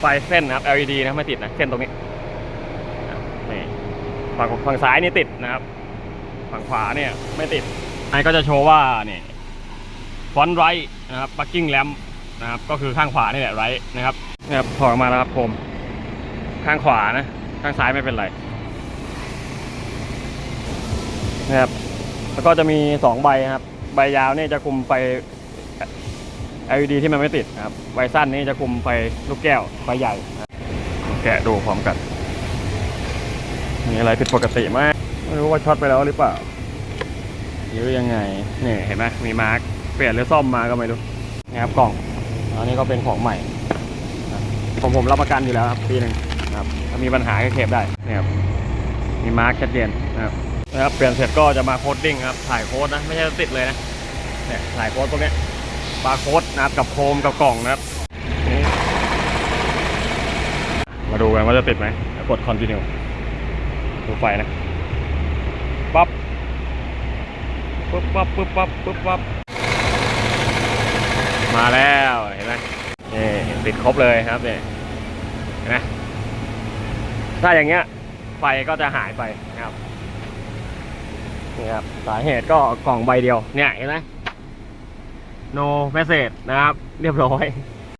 ไฟเส้นนะครับ LED นะไม่ติดนะเส้นตรงนี้นี่ฝั่งฝั่งซ้ายนี่ติดนะครับ ฝั่งขวาเนี่ยไม่ติดอันนี้ก็จะโชว์ว่าเนี่ยฟอนต์ไรนะครับปักกิ้งแลมนะครับ ก็คือข้างขวานี่แหละไรนะครับนะครับถอดออกมาแล้วครับผมข้างขวานะ ข้างซ้ายไม่เป็นไรนะครับแล้วก็จะมีสองใบครับ ใบยาวเนี่ยจะคุมไฟ LED ที่มันไม่ติดนะครับใบสั้นนี่จะคุมไฟลูกแก้วไฟใหญ่แกะดูพร้อมกัน มีอะไรผิดปกติไหมไม่รู้ว่าช็อตไปแล้วหรือเปล่าหรือยังไงนี่เห็นไหมมีมาร์กเปลี่ยนหรือซ่อมมาก็ไม่รู้นะครับกล่องอันนี้ก็เป็นของใหม่ผมผมรับประกันอยู่แล้วครับปีหนึ่งนะครับถ้ามีปัญหาก็เคลมได้นี่ครับมีมาร์กชัดเจนนะครับนะครับเปลี่ยนเสร็จก็จะมาโคดดิ้งครับถ่ายโค้ดนะไม่ใช่ติดเลยนะเนี่ยถ่ายโค้ดพวกนี้ บาร์โค้ดนะครับกับโคมกับกล่องนะครับมาดูกันว่าจะติดไหมเดี๋ยวกด continue ดูไฟนะปั๊บปุ๊บปั๊บปุ๊บปั๊บปุ๊บปั๊บมาแล้วเห็นไหมนี่ติดครบเลยครับเนี่ยเห็นไหมถ้าอย่างเงี้ยไฟก็จะหายไปนะครับนี่ครับสาเหตุก็กล่องใบเดียวเนี่ยเห็นไหม no message นะครับ เรียบร้อย